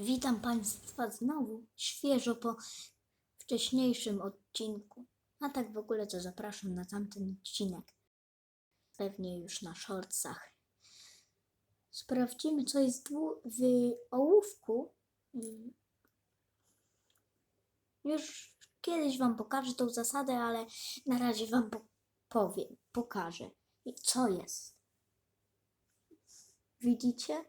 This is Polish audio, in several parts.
Witam Państwa znowu, świeżo po wcześniejszym odcinku. A tak w ogóle to zapraszam na tamten odcinek. Pewnie już na shortsach. Sprawdzimy, co jest w ołówku. Już kiedyś Wam pokażę tą zasadę, ale na razie Wam po- powiem, pokażę, co jest. Widzicie?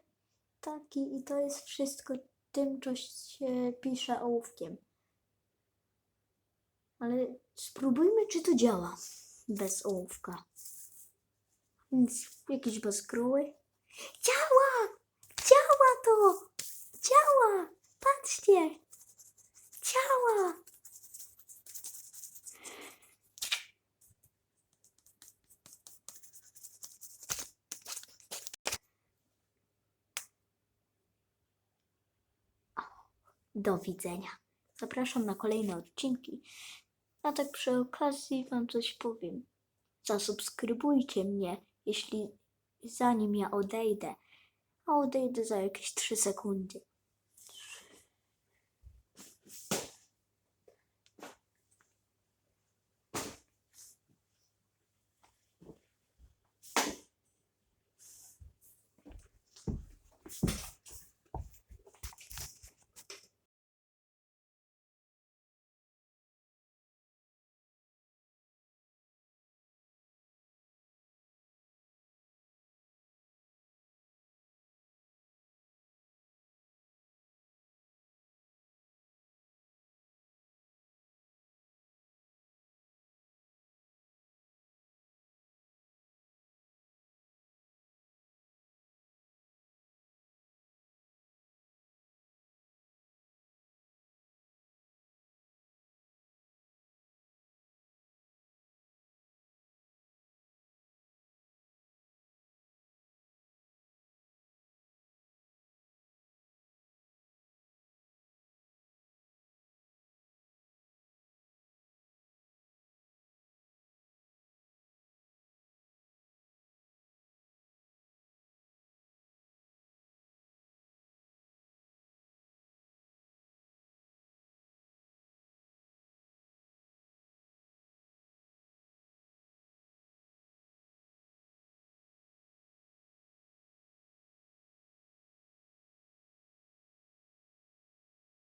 Taki i to jest wszystko tym, co się pisze ołówkiem. Ale spróbujmy, czy to działa bez ołówka. Więc jakieś bezkruły. Działa! Działa to! Działa! Patrzcie! Działa! Do widzenia. Zapraszam na kolejne odcinki. A tak przy okazji Wam coś powiem. Zasubskrybujcie mnie, jeśli zanim ja odejdę. A odejdę za jakieś 3 sekundy.